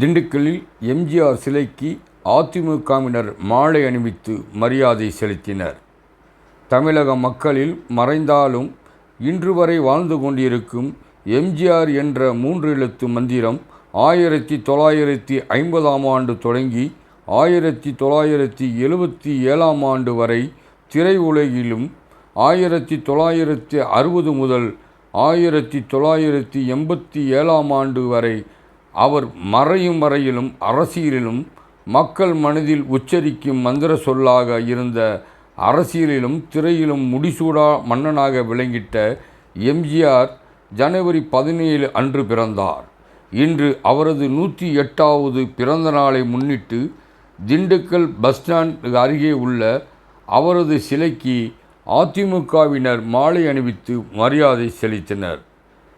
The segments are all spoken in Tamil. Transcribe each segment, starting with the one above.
திண்டுக்கல்லில் எம்ஜிஆர் சிலைக்கு அதிமுகவினர் மாலை அணிவித்து மரியாதை செலுத்தினர். தமிழக மக்களில் மறைந்தாலும் இன்று வரை வாழ்ந்து கொண்டிருக்கும் எம்ஜிஆர் என்ற மூன்று எழுத்து மந்திரம் ஆயிரத்தி தொள்ளாயிரத்தி ஐம்பதாம் ஆண்டு தொடங்கி ஆயிரத்தி தொள்ளாயிரத்தி எழுபத்தி ஏழாம் ஆண்டு வரை திரையுலகிலும் ஆயிரத்தி தொள்ளாயிரத்தி அறுபது முதல் ஆயிரத்தி தொள்ளாயிரத்தி எண்பத்தி ஏழாம் ஆண்டு வரை அவர் மறையும் வரையிலும் அரசியலிலும் மக்கள் மனதில் உச்சரிக்கும் மந்திர சொல்லாக இருந்த அரசியலிலும் திரையிலும் முடிசூடா மன்னனாக விளங்கிட்ட எம்ஜிஆர் ஜனவரி பதினேழு அன்று பிறந்தார். இன்று அவரது நூற்றி எட்டாவது பிறந்த நாளை முன்னிட்டு திண்டுக்கல் பஸ் ஸ்டாண்ட் அருகே உள்ள அவரது சிலைக்கு அதிமுகவினர் மாலை அணிவித்து மரியாதை செலுத்தினர்.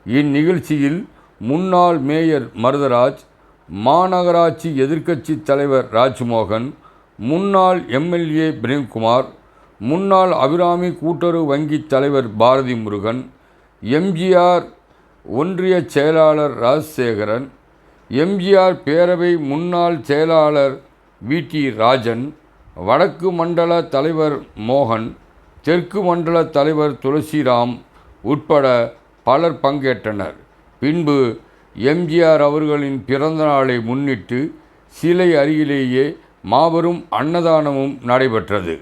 இந்நிகழ்ச்சியில் முன்னாள் மேயர் மருதராஜ் மாநகராட்சி எதிர்க்கட்சி தலைவர் ராஜ்மோகன் முன்னாள் எம்எல்ஏ பிரேம்குமார் முன்னாள் அபிராமி கூட்டுறவு வங்கி தலைவர் பாரதி முருகன் எம்ஜிஆர் ஒன்றிய செயலாளர் ராஜசேகரன் எம்ஜிஆர் பேரவை முன்னாள் செயலாளர் வி. டி. ராஜன் வடக்கு மண்டல தலைவர் மோகன் தெற்கு மண்டல தலைவர் துளசிராம் உட்பட பலர் பங்கேற்றனர். பின்பு எம்ஜிஆர் அவர்களின் பிறந்த நாளை முன்னிட்டு சிலை அருகிலேயே மாபெரும் அன்னதானமும் நடைபெற்றது.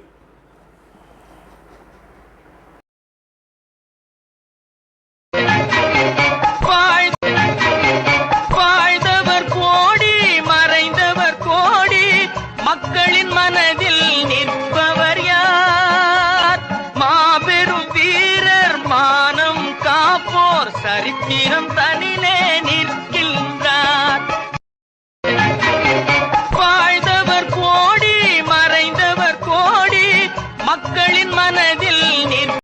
வாழ்ந்தவர் கோடி மறைந்தவர் கோடி மக்களின் மனதில் ஓர் சரித்திரம் தனிலே நிற்கின்றார்.